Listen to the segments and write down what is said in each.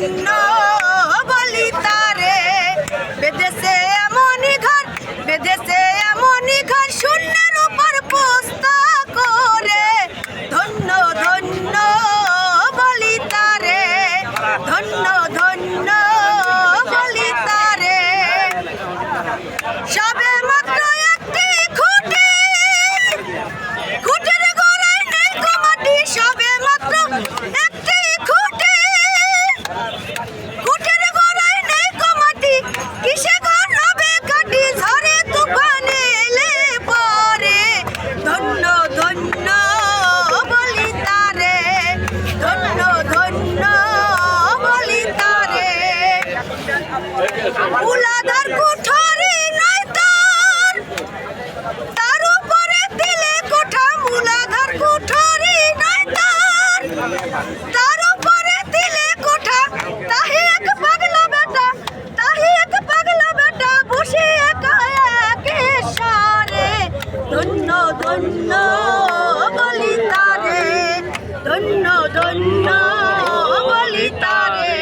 No. উলাদার কুঠরি নয় তোর। তার উপরে দিলে কোঠা মূলাধার কুঠরি নয় তার। তার উপরে দিলে কোঠা, তাহি এক পাগলা বেটা, তাহি এক পাগলা বেটা, বসে একা একে সারে ধন্য ধন্য বলি তারে, ধন্য ধন্য বলি তারে।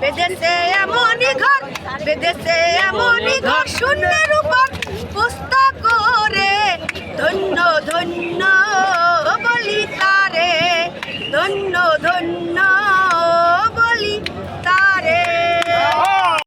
বেদেশে এমনই বেদেশে এমনই ঘর শূন্যের উপর পুস্তক করে ধন্য ধন্য।